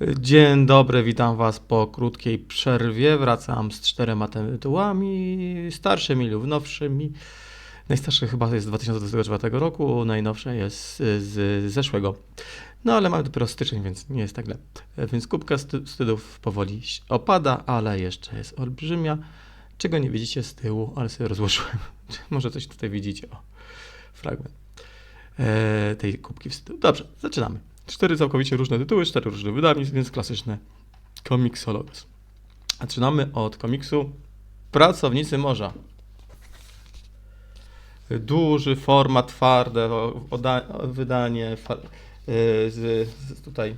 Dzień dobry, witam Was po krótkiej przerwie. Wracam z czterema tytułami, starszymi lub nowszymi. Najstarszy chyba jest z 2024 roku, najnowsze jest z zeszłego. No ale mamy dopiero styczeń, więc nie jest tak źle. Więc kubka sty- wstydów powoli opada, ale jeszcze jest olbrzymia. Czego nie widzicie z tyłu, ale sobie rozłożyłem. Może coś tutaj widzicie. O, fragment e, tej kubki wstydu. Dobrze, zaczynamy. Cztery całkowicie różne tytuły, cztery różne wydawnictwa, więc klasyczne komiksologus. Zaczynamy od komiksu Pracownicy Morza. Duży format, twarde wydanie, e, z, z tutaj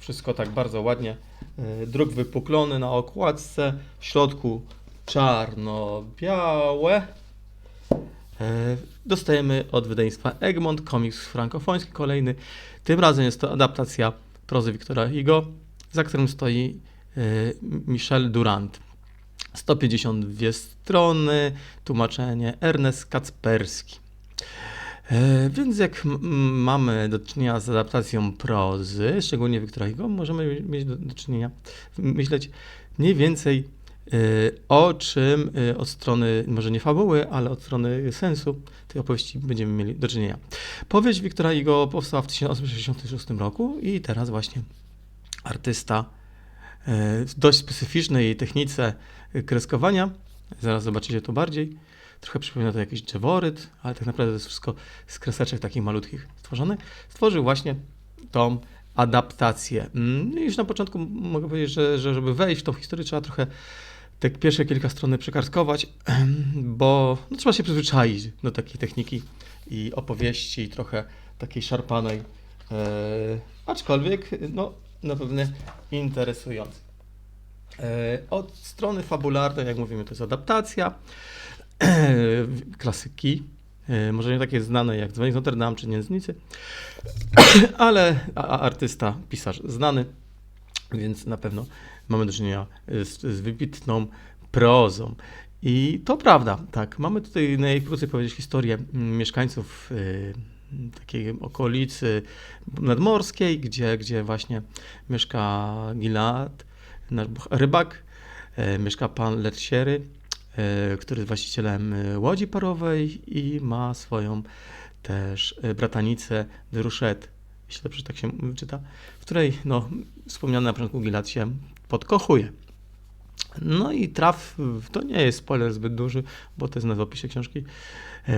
wszystko tak bardzo ładnie. E, Druk wypuklony na okładce, w środku czarno-białe. Dostajemy od wydawnictwa Egmont komiks frankofoński kolejny. Tym razem jest to adaptacja prozy Wiktora Hugo, za którym stoi e, Michel Durant. 152 strony, tłumaczenie Ernest Kacperski. E, Więc jak mamy do czynienia z adaptacją prozy, szczególnie Wiktora Hugo, możemy mieć do, czynienia, myśleć mniej więcej o czym e, od strony, może nie fabuły, ale od strony sensu tej opowieści będziemy mieli do czynienia. Powieść Wiktora Hugo powstała w 1866 roku i teraz właśnie artysta e, w dość specyficznej technice kreskowania, zaraz zobaczycie to bardziej, trochę przypomina to jakiś drzeworyt, ale tak naprawdę to jest wszystko z kreseczek takich malutkich stworzone, stworzył właśnie tą adaptację. Mm, i Już na początku mogę powiedzieć, że, że żeby wejść w tą historię trzeba trochę te pierwsze kilka stron przykarskować, bo no, trzeba się przyzwyczaić do takiej techniki i opowieści, trochę takiej szarpanej, e, aczkolwiek no, na pewno interesującej. E, od strony fabularnej, jak mówimy, to jest adaptacja klasyki, e, może nie takie znane jak Dzwonek z Notre Dame czy Nieznicy, ale a artysta, pisarz znany, więc na pewno mamy do czynienia z, z wybitną prozą. I to prawda, tak. Mamy tutaj najkrócej powiedzieć historię mm, mieszkańców y, takiej okolicy nadmorskiej, gdzie, gdzie właśnie mieszka Gilad, nasz rybak, e, mieszka pan Leciery, e, który jest właścicielem e, łodzi parowej i ma swoją też e, bratanicę Druszet, jeśli dobrze tak się czyta, w której no, wspomniany na początku Gilad się podkochuje. No i traf, to nie jest spoiler zbyt duży, bo to jest na opisie książki, e,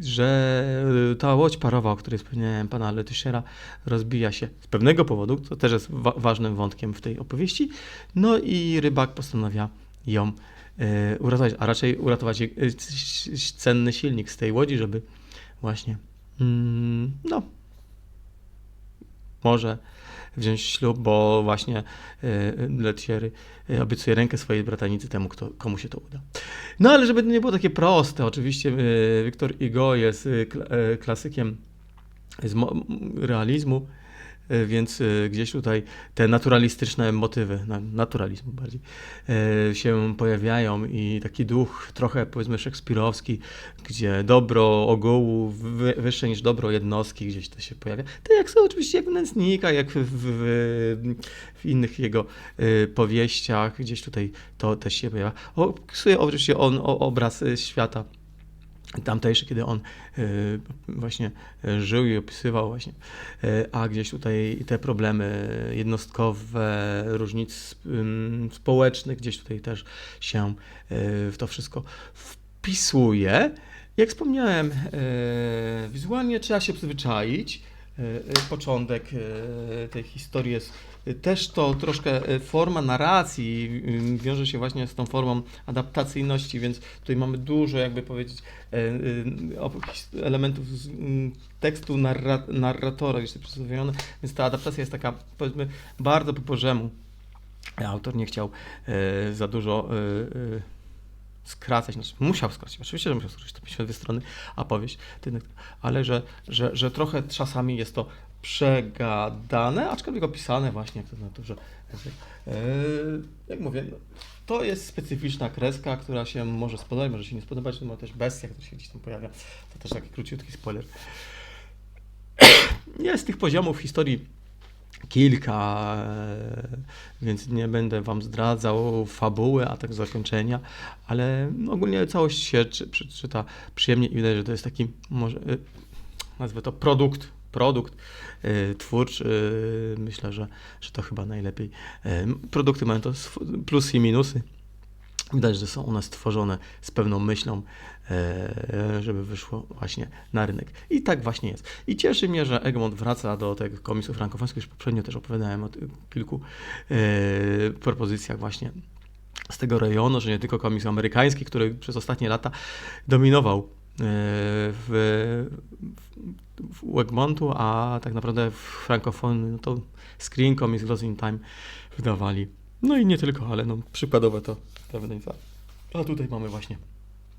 że ta łódź parowa, o której wspomniałem, pana Letysiera, rozbija się z pewnego powodu, to też jest wa- ważnym wątkiem w tej opowieści, no i rybak postanawia ją e, uratować, a raczej uratować e, cenny silnik z tej łodzi, żeby właśnie, mm, no, może wziąć ślub, bo właśnie e, Letiery e, obiecuje rękę swojej bratanicy temu, kto, komu się to uda. No ale żeby nie było takie proste, oczywiście Wiktor jest e, kla- e, klasykiem z realizmu, więc e, gdzieś tutaj te naturalistyczne motywy, na- naturalizmu bardziej, e, się pojawiają i taki duch trochę powiedzmy szekspirowski, gdzie dobro ogółu wy, wyższe niż dobro jednostki gdzieś to się pojawia. To jak są oczywiście jak w Nędznika, jak w, w, w innych jego powieściach, gdzieś tutaj to też się pojawia. Opisuje oczywiście on obraz świata tamtejszy, kiedy on y, właśnie y, żył i opisywał właśnie, y, a gdzieś tutaj te problemy jednostkowe, różnic społecznych, gdzieś tutaj też się w to wszystko wpisuje. Jak wspomniałem, e, wizualnie trzeba się przyzwyczaić. E, e, Początek e, tej historii jest e, też to troszkę e, forma narracji y, wiąże się właśnie z tą formą adaptacyjności, więc tutaj mamy dużo, jakby powiedzieć, e, e, elementów z mm, tekstu narra narratora, to przedstawione, więc ta adaptacja jest taka, powiedzmy, bardzo po bożemu. Autor nie chciał za dużo skracać, znaczy musiał skracać, oczywiście, że musiał skracać, to 52 strony, a powieść, ale że, że, że trochę czasami jest to przegadane, aczkolwiek opisane właśnie jak to w naturze. Eee, jak mówię, no, to jest specyficzna kreska, która się może spodobać, może się nie spodobać, no ma też bestia, która się gdzieś tam pojawia, to też taki króciutki spoiler. Jest tych poziomów historii kilka, e, więc nie będę wam zdradzał fabuły, a tak zakończenia, ale ogólnie całość się czy, czy, czyta przyjemnie i widać, że to jest taki, może, e, nazwę to produkt, produkt e, twórczy. E, Myślę, że, że to chyba najlepiej. E, Produkty mają to plusy i minusy. Widać, że są one stworzone z pewną myślą, żeby wyszło właśnie na rynek. I tak właśnie jest. I cieszy mnie, że Egmont wraca do tego komisu frankofońskiego. Już poprzednio też opowiadałem o tych kilku propozycjach właśnie z tego rejonu, że nie tylko komis amerykański, który przez ostatnie lata dominował w, w, Egmontu, a tak naprawdę w frankofonii no to Comics Lost in Time wydawali. No i nie tylko, ale no przykładowe to te wydawnictwa. A tutaj mamy właśnie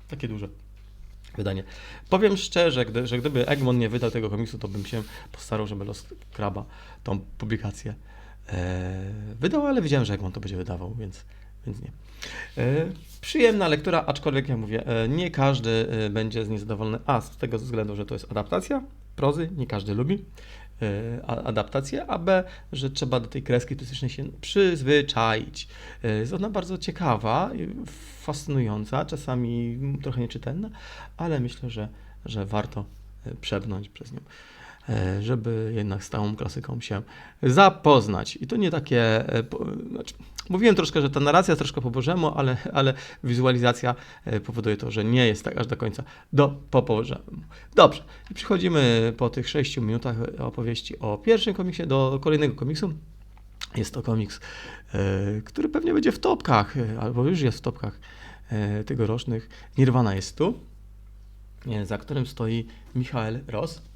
takie duże wydanie. Powiem szczerze, gdy, że gdyby Egmont nie wydał tego komiksu, to bym się postarał, żeby Lost Kraba tą publikację e, wydał, ale wiedziałem, że Egmont to będzie wydawał, więc, więc nie. E, przyjemna lektura, aczkolwiek jak mówię, e, nie każdy e, będzie z niej zadowolony, a z tego względu, że to jest adaptacja prozy, nie każdy lubi adaptację, a b, że trzeba do tej kreski turystycznej się przyzwyczaić. Jest ona bardzo ciekawa, fascynująca, czasami trochę nieczytelna, ale myślę, że, że warto przebrnąć przez nią, żeby jednak z tą klasyką się zapoznać. I to nie takie, znaczy, mówiłem troszkę, że ta narracja jest troszkę po bożemu, ale, ale wizualizacja e, powoduje to, że nie jest tak aż do końca do po bożemu. Dobrze, i przechodzimy po tych sześciu minutach opowieści o pierwszym komiksie do kolejnego komiksu. Jest to komiks, e, który pewnie będzie w topkach, e, albo już jest w topkach e, tegorocznych. Nirvana jest tu, e, za którym stoi Michael Ross.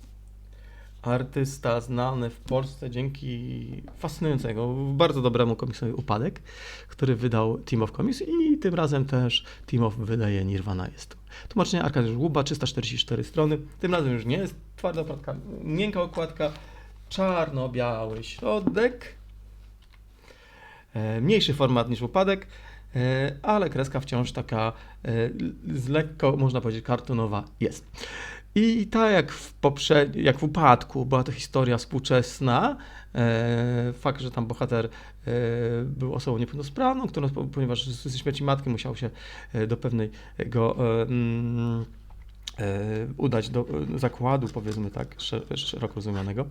Artysta znany w Polsce dzięki fascynującego, bardzo dobremu komiksowi Upadek, który wydał Team of Comics i tym razem też Team of wydaje Nirvana jest tu. Tłumaczenie Arkadiusz Łuba, 344 strony. Tym razem już nie jest twarda okładka, miękka okładka, czarno-biały środek. E, Mniejszy format niż upadek, e, ale kreska wciąż taka e, z lekko, można powiedzieć, kartonowa jest. I tak jak w, poprze- jak w upadku była to historia współczesna, e, fakt, że tam bohater e, był osobą niepełnosprawną, która, ponieważ ze śmierci matki musiał się e, do pewnego e, mm, udać do e, zakładu, powiedzmy tak, sze- szeroko rozumianego.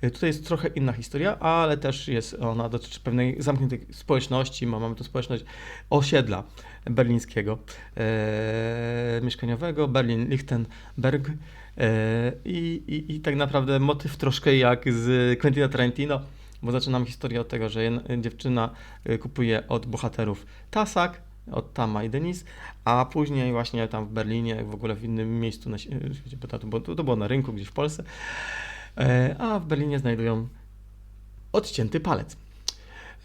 E, Tutaj jest trochę inna historia, ale też jest ona dotyczy pewnej zamkniętej społeczności. Ma- Mamy tu społeczność osiedla berlińskiego, e, mieszkaniowego, Berlin-Lichtenberg. E, i, i, I tak naprawdę motyw troszkę jak z Quentina Tarantino, bo zaczynamy historię od tego, że dziewczyna e, kupuje od bohaterów tasak, od Tama i Denis, a później właśnie tam w Berlinie, w ogóle w innym miejscu na świe- świecie, bo to, było, to było na rynku gdzieś w Polsce, e, a w Berlinie znajdują odcięty palec.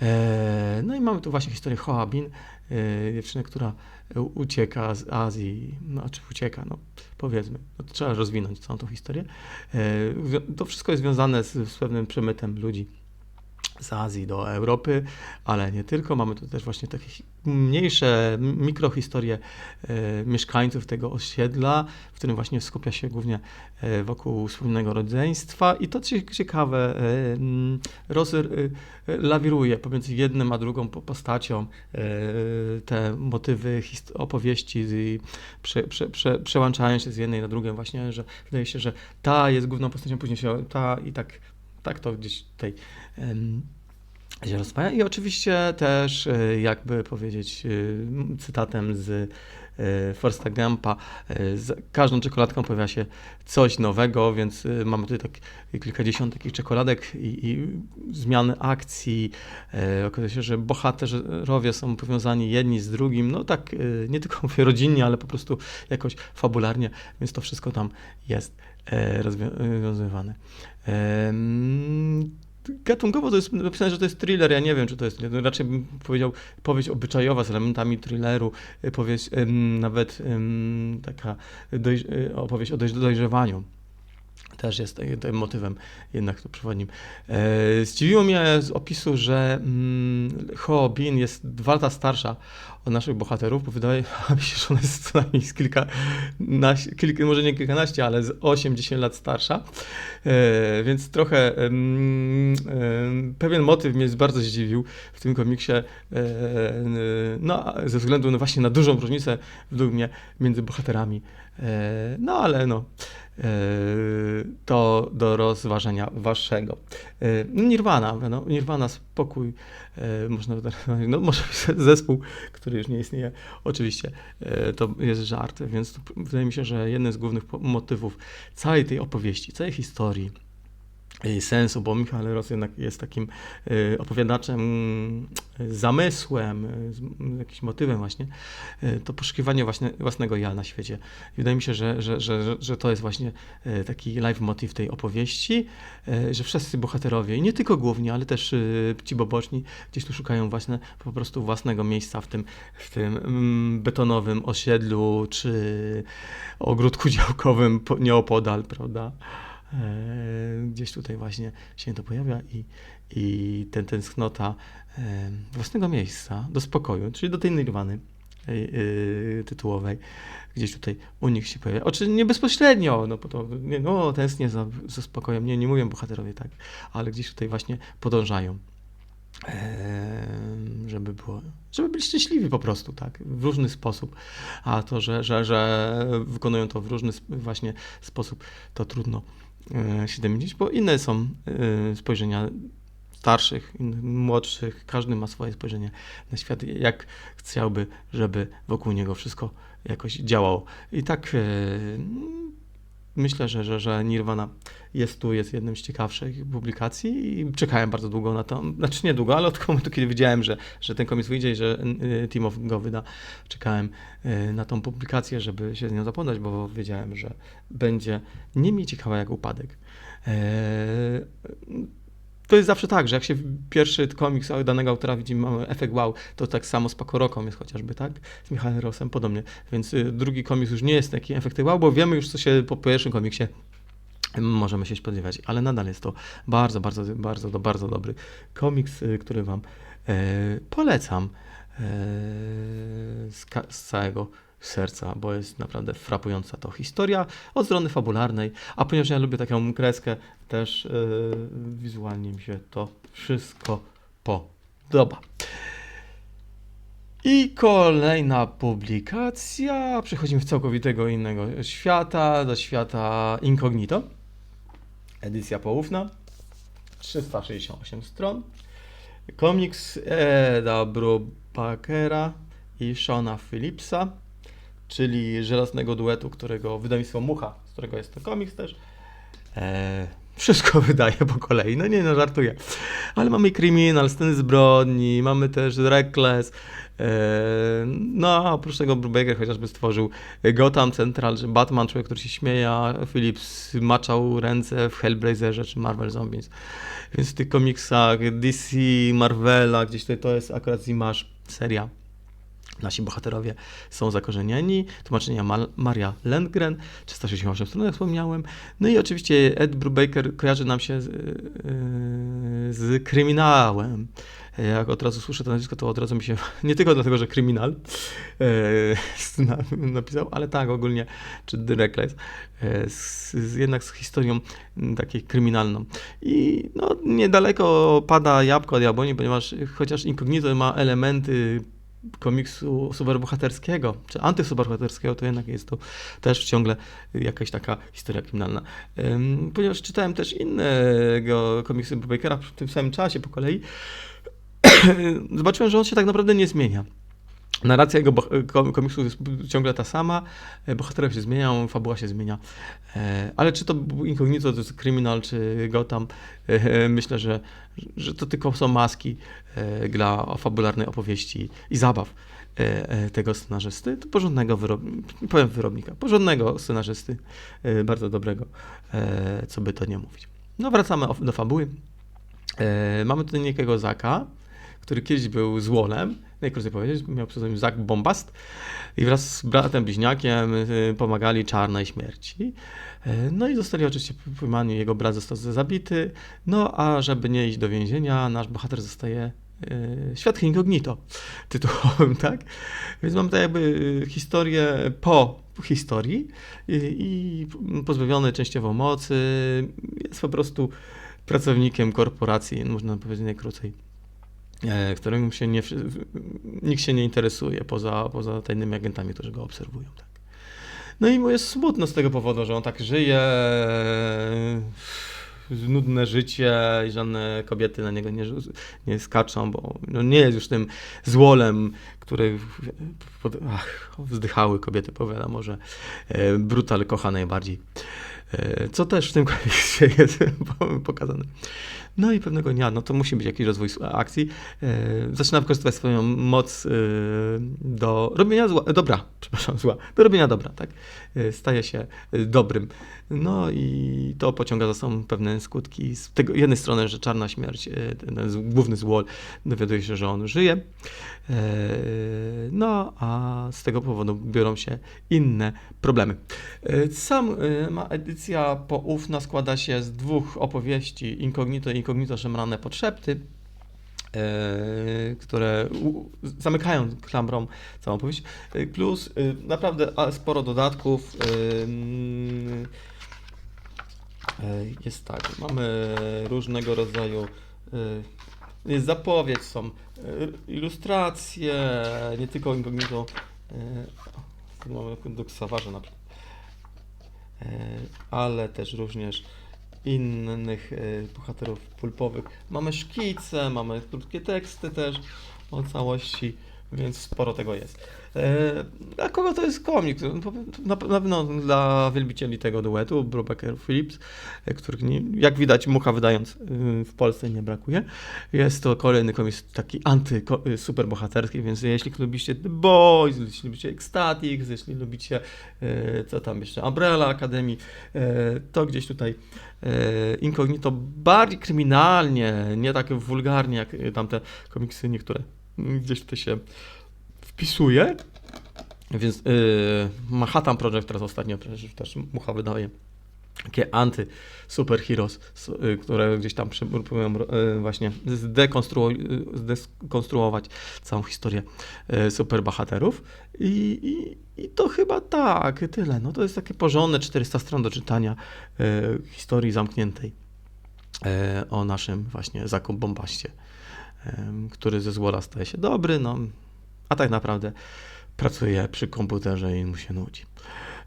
E, No i mamy tu właśnie historię Hoa Bin, e, dziewczyny, która ucieka z Azji, no czy ucieka, no powiedzmy, no, trzeba rozwinąć całą tą historię. E, To wszystko jest związane z, z pewnym przemytem ludzi z Azji do Europy, ale nie tylko. Mamy tu też właśnie takie mniejsze mikrohistorie e, mieszkańców tego osiedla, w którym właśnie skupia się głównie e, wokół wspólnego rodzeństwa i to cie- ciekawe, e, m, Ross e, lawiruje pomiędzy jednym a drugą po- postacią te motywy opowieści z, prze, prze, prze, przełączają się z jednej na drugą właśnie, że wydaje się, że ta jest główną postacią, później się ta i tak, tak to gdzieś tutaj się rozwaja. I oczywiście też, e, jakby powiedzieć e, cytatem z e, Forsta Gampa, z każdą czekoladką pojawia się coś nowego, więc mamy tutaj tak kilkadziesiąt takich czekoladek i, i zmiany akcji. Okazuje się, że bohaterowie są powiązani jedni z drugim, no tak, nie tylko mówię rodzinnie, ale po prostu jakoś fabularnie, więc to wszystko tam jest rozwią- rozwiązywane. Gatunkowo to jest napisane, że to jest thriller. Ja nie wiem, czy to jest. Raczej bym powiedział powieść obyczajowa z elementami thrilleru, powieść nawet taka y, opowieść o doj- dojrzewaniu. Też jest tym- motywem jednak tu przewodnim. E, zdziwiło mnie z opisu, że mm, Ho Bin jest dwa lata starsza od naszych bohaterów, bo wydaje mi się, że ona jest co najmniej z kilka, kilka może nie kilkanaście, ale z 8-10 lat starsza. E, więc trochę pewien motyw mnie bardzo zdziwił w tym komiksie, e, no, ze względu właśnie na dużą różnicę według mnie między bohaterami. No ale no, to do rozważenia waszego. E, Nirvana, no, Nirvana, spokój, e, można, no może zespół, który już nie istnieje, oczywiście, e, to jest żart, więc wydaje mi się, że jeden z głównych motywów całej tej opowieści, całej historii, sensu, bo Michał Ros jednak jest takim e, opowiadaczem, e, zamysłem, e, jakimś motywem właśnie, e, to poszukiwanie właśnie własnego ja na świecie. I wydaje mi się, że, że, że, że- to jest właśnie e, taki live motyw tej opowieści, e, że wszyscy bohaterowie, i nie tylko główni, ale też e, ci boboczni, gdzieś tu szukają właśnie po prostu własnego miejsca w tym, w tym mm, betonowym osiedlu, czy ogródku działkowym po- nieopodal, prawda? Gdzieś tutaj właśnie się to pojawia i, i ten tęsknota e, własnego miejsca do spokoju, czyli do tej nirwany e, e, tytułowej, gdzieś tutaj u nich się pojawia. Oczywiście nie bezpośrednio, no bo to, nie, no tęsknię za, za spokojem, nie, nie mówią bohaterowie tak, ale gdzieś tutaj właśnie podążają. Żeby było, żeby byli szczęśliwi po prostu, tak, w różny sposób. A to, że, że, że wykonują to w różny właśnie sposób, to trudno e, się domyślić, bo inne są e, spojrzenia starszych, młodszych, każdy ma swoje spojrzenie na świat, jak chciałby, żeby wokół niego wszystko jakoś działało. I tak e, myślę, że, że, że Nirvana jest tu, jest jednym z ciekawszych publikacji i czekałem bardzo długo na to, znaczy nie długo, ale od momentu, kiedy wiedziałem, że, że ten komiks wyjdzie i że y, Timow go wyda, czekałem y, na tą publikację, żeby się z nią zapoznać, bo wiedziałem, że będzie nie mniej ciekawa jak upadek. Eee, to jest zawsze tak, że jak się pierwszy komiks danego autora widzi, mamy efekt wow, to tak samo z Pakoroką jest chociażby, tak? Z Michałem Rosem podobnie. Więc y, drugi komiks już nie jest taki efekt wow, bo wiemy już, co się po pierwszym komiksie możemy się spodziewać, ale nadal jest to bardzo, bardzo, bardzo, bardzo dobry komiks, y, który Wam e, polecam e, z całego serca, bo jest naprawdę frapująca to historia od strony fabularnej, a ponieważ ja lubię taką kreskę, też e, wizualnie mi się to wszystko podoba. I kolejna publikacja. Przechodzimy w całkowitego innego świata, do świata Incognito. Edycja poufna. 368 stron. Komiks Eda Brubakera i Shona Phillipsa, czyli żelaznego duetu, którego wydawnictwo Mucha, z którego jest to komiks też. E, wszystko wydaje po kolei. No nie, no żartuję. Ale mamy kryminal, sceny zbrodni, mamy też Reckless. E, no, a oprócz tego Brubaker chociażby stworzył Gotham Central, że Batman, człowiek, który się śmieje, Phillips maczał ręce w Hellblazerze czy Marvel Zombies. Więc w tych komiksach DC, Marvela, gdzieś tutaj to jest akurat Zimasz seria. Nasi bohaterowie są zakorzenieni. Tłumaczenia Mal- Maria Lendgren, 368 stron, jak wspomniałem. No i oczywiście Ed Brubaker kojarzy nam się z, yy, z kryminałem. Jak od razu słyszę to nazwisko, to od razu mi się, nie tylko dlatego, że kryminal yy, na- napisał, ale tak ogólnie, czy The yy, jednak z historią mm, takiej kryminalną. I no, niedaleko pada jabłko od jabłoni, ponieważ chociaż Incognito ma elementy komiksu superbohaterskiego, czy antysuperbohaterskiego, to jednak jest to też ciągle jakaś taka historia kryminalna. Ym, Ponieważ czytałem też innego komiksy Bakera w tym samym czasie po kolei, zobaczyłem, że on się tak naprawdę nie zmienia. Narracja jego boh- kom- komiksów jest ciągle ta sama, e, bohaterowie się zmieniają, fabuła się zmienia, E, ale czy to był Incognito, to jest Criminal, czy Gotham, e, myślę, że, że to tylko są maski dla fabularnej opowieści i zabaw tego scenarzysty, to porządnego wyrob... powiem wyrobnika, porządnego scenarzysty, bardzo dobrego, co by to nie mówić. No wracamy do fabuły. Mamy tutaj niejakiego Zaka, który kiedyś był złolem, najkrócej powiedzieć, miał pseudonim Zak Bombast i wraz z bratem bliźniakiem y, pomagali Czarnej Śmierci. E, No i zostali oczywiście pojmani, jego brat został zabity, no a żeby nie iść do więzienia, nasz bohater zostaje e, świadkiem incognito tytułowym, tak? Więc mam tak jakby y, historię po historii i, i pozbawiony częściowo mocy, jest po prostu pracownikiem korporacji, można powiedzieć najkrócej, którym się nie, nikt się nie interesuje poza, poza tajnymi agentami, którzy go obserwują. Tak. No i mu jest smutno z tego powodu, że on tak żyje, nudne życie i żadne kobiety na niego nie, nie skaczą, bo no nie jest już tym złolem, który pod, ach, wzdychały kobiety, powiadam, że e, brutal kocha najbardziej. E, Co też w tym komiksie jest po- pokazane. No i pewnego dnia, no to musi być jakiś rozwój akcji. E, zaczyna wykorzystywać swoją moc e, do robienia zła, dobra, przepraszam, zła, do robienia dobra, tak? Staje się dobrym. No i to pociąga za sobą pewne skutki. Z tego jednej strony, że czarna śmierć, ten, główny złol dowiaduje się, że on żyje. E, No, a z tego powodu biorą się inne problemy. E, Sam e, ma edycja poufna składa się z dwóch opowieści Incognito i Incognito Szemrane Podszepty, które zamykają klamrą całą opowieść, E, plus naprawdę sporo dodatków. Jest tak, mamy różnego rodzaju zapowiedź, są e, ilustracje, nie tylko incognito, tu mamy doksawarze na przykład, ale też również innych bohaterów pulpowych. Mamy szkice, mamy krótkie teksty też o całości, więc sporo tego jest. E, A kogo to jest komik? Na na pewno dla wielbicieli tego duetu, Brubaker Phillips, e, których nie, jak widać mucha wydając y, w Polsce nie brakuje. Jest to kolejny komiks taki anty ko- y, więc jeśli lubicie The Boys, jeśli lubicie Ecstatics, jeśli lubicie e, co tam jeszcze, Umbrella Academy, e, to gdzieś tutaj e, Incognito bardziej kryminalnie, nie tak wulgarnie jak y, tamte komiksy niektóre. Gdzieś tutaj się wpisuje. Więc yy, Manhattan Project teraz ostatnio przecież też Mucha wydaje takie anty superheroes, s- y, które gdzieś tam próbują y, właśnie y, zdekonstruować całą historię superbohaterów. I, i, I to chyba tak, tyle. No to jest takie porządne 400 stron do czytania historii zamkniętej o naszym właśnie Zaku Bombaście, który ze złola staje się dobry, no, a tak naprawdę pracuje przy komputerze i mu się nudzi.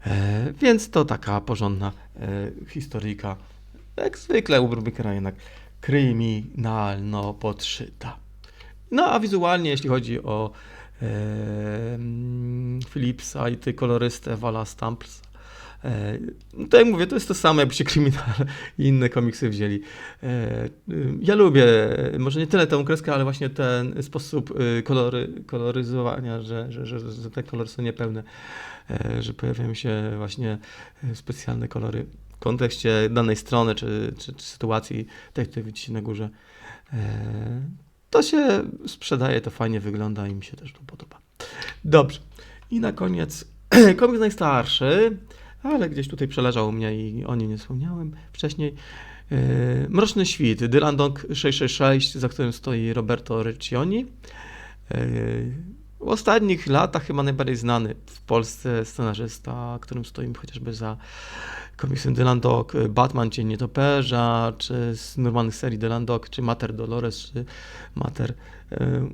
E, więc to taka porządna e, historyjka, jak zwykle u Brubikera jednak kryminalno podszyta. No a wizualnie, jeśli chodzi o Philipsa i ty kolorystę Wala Stamps, no to jak mówię, to jest to samo, jakbyście kryminal i inne komiksy wzięli. E, y, ja lubię, może nie tyle tę kreskę, ale właśnie ten sposób y, kolory, koloryzowania, że, że, że, że te kolory są niepełne, e, że pojawiają się właśnie specjalne kolory w kontekście danej strony czy, czy, czy sytuacji, tak jak widzicie na górze. To się sprzedaje, to fajnie wygląda i mi się też to podoba. Dobrze. I na koniec komiks najstarszy, ale gdzieś tutaj przeleżał u mnie i o nim nie wspomniałem wcześniej. E, Mroczny Świt, Dylan Dong 666, za którym stoi Roberto Reccioni. E, W ostatnich latach chyba najbardziej znany w Polsce scenarzysta, którym stoimy chociażby za komiksem Dylan Dog, Batman Cień Nietoperza, czy z normalnych serii Dylan Dog, czy Mater Dolores, czy Mater e,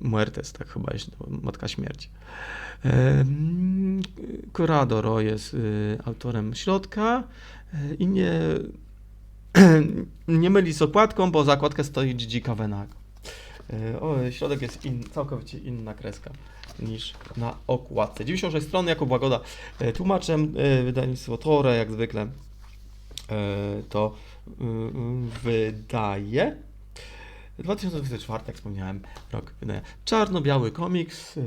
Muertes, tak chyba jest, Matka Śmierci. E, Corradoro jest y, autorem środka e, i nie, nie myli z okładką, bo za okładkę stoi Gigi Kavenago. E, O, środek jest in, całkowicie inna kreska niż na okładce. 96 stron, jako Łagoda e, tłumaczem, wydawnictwo Tore, jak zwykle to y, y, wydaje. 2024, jak wspomniałem, rok wydaje. Czarno-biały komiks. y,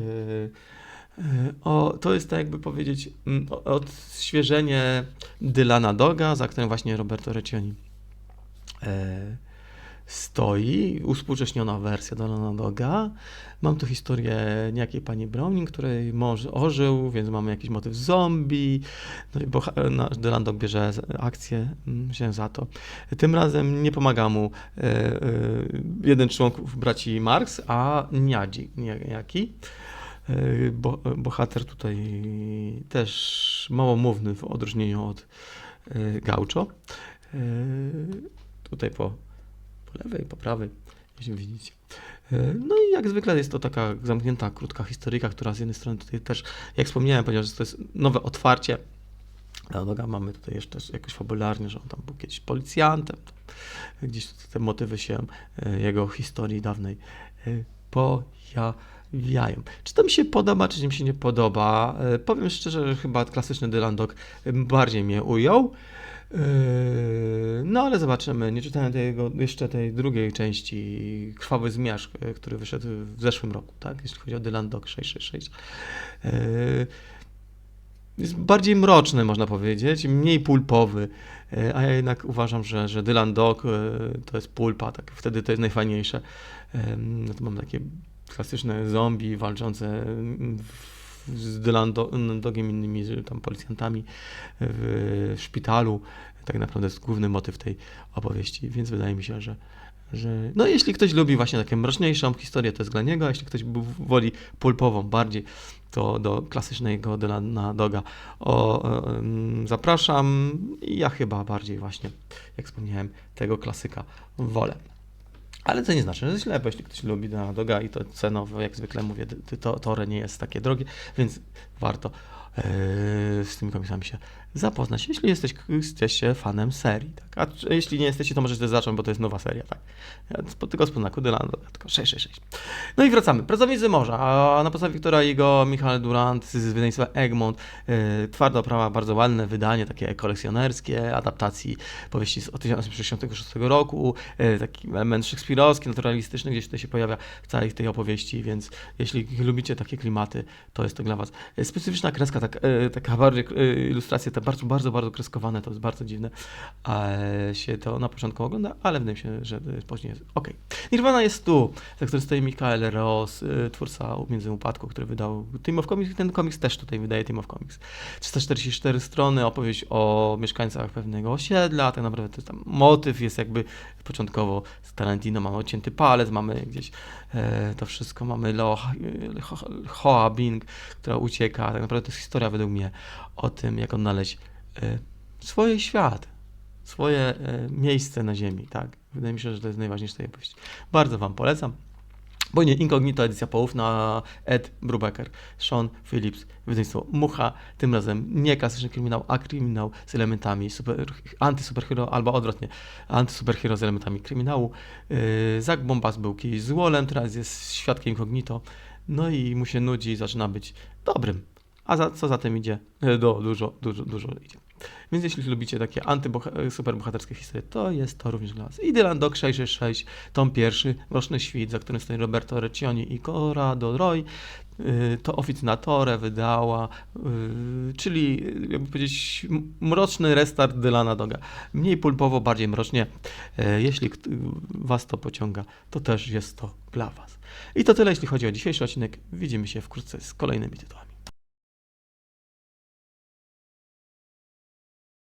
y, O, to jest tak jakby powiedzieć mm, o- odświeżenie Dylana Doga, za którym właśnie Roberto Reccioni e, stoi, uspółcześniona wersja Dylana Doga. Mam tu historię niejakiej pani Browning, której mąż ożył, więc mamy jakiś motyw zombie. No i Dylan Dog bierze akcję mm, się za to. Tym razem nie pomaga mu e, e, jeden z członków braci Marx, a Niadzi niejaki. E, Bo, bohater tutaj też małomówny w odróżnieniu od Gaucho. Tutaj po, po lewej, po prawej, jeśli widzicie. E, No i jak zwykle jest to taka zamknięta, krótka historyjka, która z jednej strony tutaj też, jak wspomniałem, ponieważ to jest nowe otwarcie, Dialoga mamy tutaj jeszcze jakoś fabularnie, że on tam był kiedyś policjantem. Gdzieś te motywy się e, jego historii dawnej e, pojawiają. Czy to mi się podoba, czy mi się nie podoba? Powiem szczerze, że chyba klasyczny Dylan Dog bardziej mnie ujął. E, No ale zobaczymy. Nie czytałem tego, jeszcze tej drugiej części Krwawy Zmierzch, e, który wyszedł w zeszłym roku, tak? Jeśli chodzi o Dylan Dog 666. E, jest bardziej mroczny, można powiedzieć, mniej pulpowy, e, a ja jednak uważam, że, że Dylan Dog e, to jest pulpa, tak, wtedy to jest najfajniejsze. No to mam takie klasyczne zombie walczące w- z Dylan Do- Dogiem, innymi tam policjantami w, szpitalu. Tak naprawdę jest główny motyw tej opowieści, więc wydaje mi się, że, że no jeśli ktoś lubi właśnie takie mroczniejszą historię, to jest dla niego, a jeśli ktoś woli pulpową bardziej, to do klasycznego Dylana Doga o, zapraszam. Ja chyba bardziej właśnie, jak wspomniałem, tego klasyka wolę. Ale to nie znaczy, że źle, bo jeśli ktoś lubi Dylana Doga i to cenowo, jak zwykle mówię, ty- to Tore nie jest takie drogie, więc warto e, z tymi komiksami się zapoznać, jeśli jesteś, jesteście fanem serii. Tak? A jeśli nie jesteście, to możecie zacząć, bo to jest nowa seria. Tak? Tylko z podznaku Dylana Doga, tylko 666. No i wracamy. Pracownicy Morza, na podstawie Igo, Michal Durant z wydawnictwa Egmont. E, twarda oprawa, bardzo ładne wydanie, takie kolekcjonerskie, adaptacji powieści z 1966 roku, e, taki element szekspirowski, naturalistyczny, gdzieś tutaj się pojawia w całej tej opowieści, więc jeśli lubicie takie klimaty, to jest to dla Was. E, Specyficzna kreska, tak, taka bardziej e, bardzo, bardzo, bardzo kreskowane, to jest bardzo dziwne, e, się to na początku ogląda, ale wydaje mi się, że później jest ok. Nirvana jest tu, za którym stoi Mikael Ross, y, twórca Między Upadku, który wydał Team of Comics. Ten komiks też tutaj wydaje Team of Comics. 344 strony, opowieść o mieszkańcach pewnego osiedla. Tak naprawdę to tam motyw jest jakby początkowo z Tarantino mamy odcięty palec, mamy gdzieś e, to wszystko, mamy Ho- Hoa Bing, która ucieka. Tak naprawdę to jest historia według mnie o tym, jak odnaleźć e, swój świat, swoje e, miejsce na ziemi, tak. Wydaje mi się, że to jest najważniejsze tej opowieści. Bardzo Wam polecam. Bo nie, Incognito, edycja poufna, Ed Brubaker, Sean Phillips, wydawnictwo Mucha, tym razem nie klasyczny kryminał, a kryminał z elementami super, antysuperhero, albo odwrotnie, antysuperhero z elementami kryminału. Yy, Zach Bombas był kiedyś z Wolem, teraz jest świadkiem Incognito, no i mu się nudzi i zaczyna być dobrym. A za, co za tym idzie? Do, dużo, dużo, dużo idzie. Więc jeśli lubicie takie antysuperbohaterskie historie, to jest to również dla Was. I Dylan Dog 666, tom pierwszy, Mroczny Świt, za którym stoi Roberto Reccioni i Corrado Roy. Yy, To Oficynatore wydała, yy, czyli jakby powiedzieć mroczny restart Dylana Doga. Mniej pulpowo, bardziej mrocznie. Yy, Jeśli Was to pociąga, to też jest to dla Was. I to tyle, jeśli chodzi o dzisiejszy odcinek. Widzimy się wkrótce z kolejnymi tytułami.